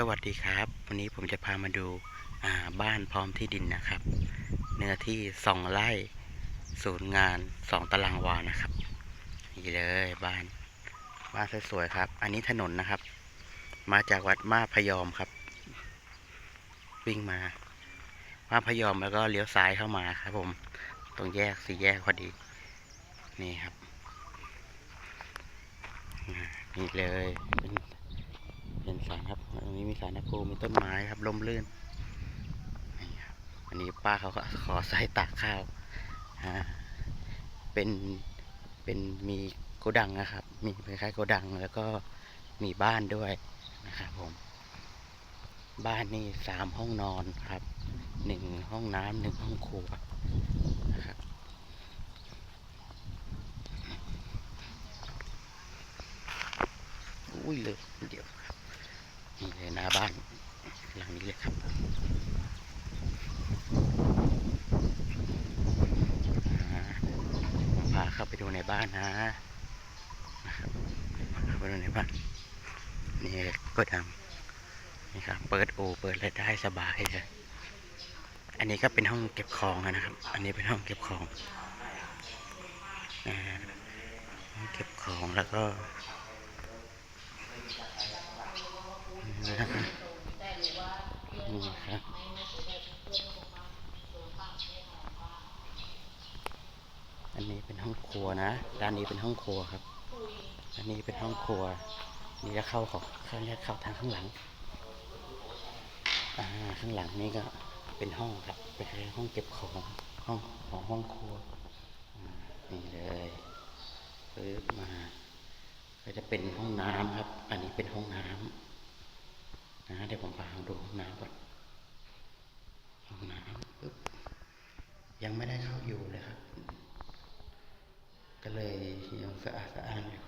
สวัสดีครับ วันนี้ผมจะพามาดูาบ้านพร้อมที่ดินนะครับ เนื้อที่สองไร่ศูนย์งานสองตารางวานะครับนี่เลยบ้านบ้านสวยๆครับ อันนี้ถนนนะครับ มาจากวัดมาพยอมครับ วิ่งมามาพยอมแล้วก็เลี้ยวซ้ายเข้ามาครับ ผมตรงแยกสี่แยกพอดี นี่ครับนี่เลยเป็นสารครับตรง นี้มีสารพระภูมีต้นไม้ครับร่มรื่นนี่ครับอันนี้ป้าเขาก็ขอใส่ตากข้าวอ่าเป็นเป็นมีโกดังนะครับ มีคล้ายๆโกดังแล้วก็มีบ้านด้วยนะครับผม บ้านนี่สามห้องนอนครับหนึ่งห้องน้ำหนึ่งห้องครัวนะครับอุ้ยเลยเดี๋ยวครับ นี่เลยหน้า บ้านหลังนี้เลยครับผมพาเข้าไปดูในบ้านนะนะครับเข้าไปดูในบ้านนี่ก็ดังนี่ครับ เปิดโอเปิดอะไรได้สบายเลยอันนี้ก็เป็นห้องเก็บของนะครับ อันนี้เป็นห้องเก็บของอ่าห้องเก็บของแล้วก็ นี่ครับอันนี้เป็นห้องครัวนะ ด้านนี้เป็นห้องครัวครับ อันนี้เป็นห้องครัว นี่จะเข้าของข้างแรกเข้าทางข้างหลัง อ่า ข้างหลังนี่ก็เป็นห้องครับ เป็นห้องเก็บของ ห้องของห้องครัว นี่เลยปึ๊บมา ก็จะเป็นห้องน้ำครับ อันนี้เป็นห้องน้ำ นะเดี๋ยวผมพาดูห้องน้ำก่อนห้องน้ำปึ๊บยังไม่ได้เข้าอยู่เลยครับ ก็เลยยังสะอาดสะอ้านอยู่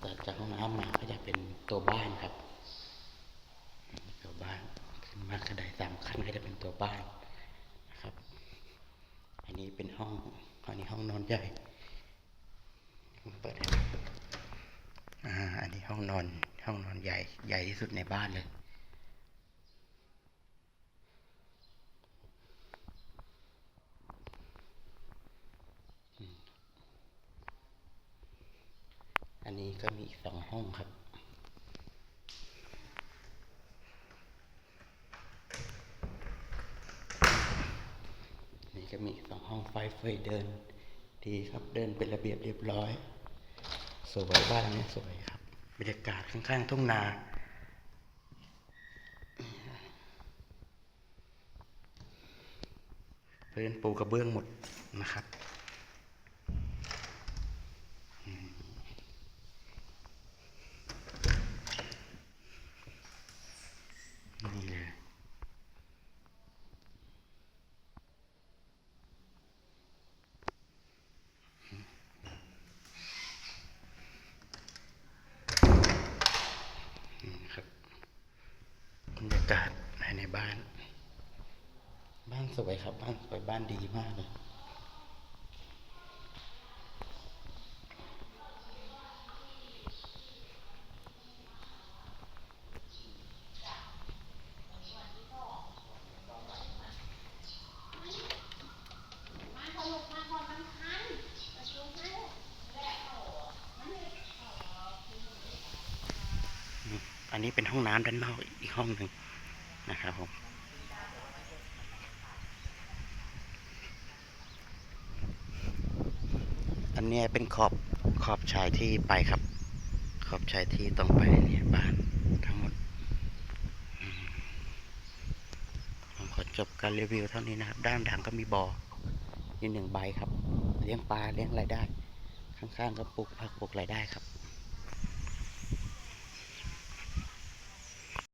แต่จากห้องน้ำมาก็จะเป็นตัวบ้านครับ ตัวบ้านขึ้นมากระไดสามขั้นก็จะเป็นตัวบ้านนะครับ อันนี้เป็นห้องอันนี้ห้องนอนใหญ่เปิดให้ดูอ่าอันนี้ห้องนอน ห้องนอนใหญ่ใหญ่ที่สุดในบ้านเลย อันนี้ก็มีอีกสองห้องครับนี่ก็มีสองห้องไฟเฟยเดิน ดีครับเดินเป็นระเบียบเรียบร้อย สวยบ้านนี้สวยครับ บรรยากาศข้างๆทุ่งนา พื้นปูกระเบื้องหมดนะครับอืมนี่เลยนี่ครับบรรยากาศภายในบ้าน บ้านสวยครับ บ้านสวยบ้านดีมากเลยอันนี้เป็นห้องน้ำด้านนอกอีกห้องหนึ่ง นะครับผมอันนี้เป็นขอบขอบชายที่ไปครับ ขอบชายที่ตรงไปเนี่ยบ้านทั้งหมดผมขอจบการรีวิวเท่านี้นะครับ ด้านหลังก็มีบ่ออยู่หนึ่งใบครับ เลี้ยงปลาเลี้ยงอะไรได้ ข้างๆก็ปลูกผักปลูกอะไรได้ครับ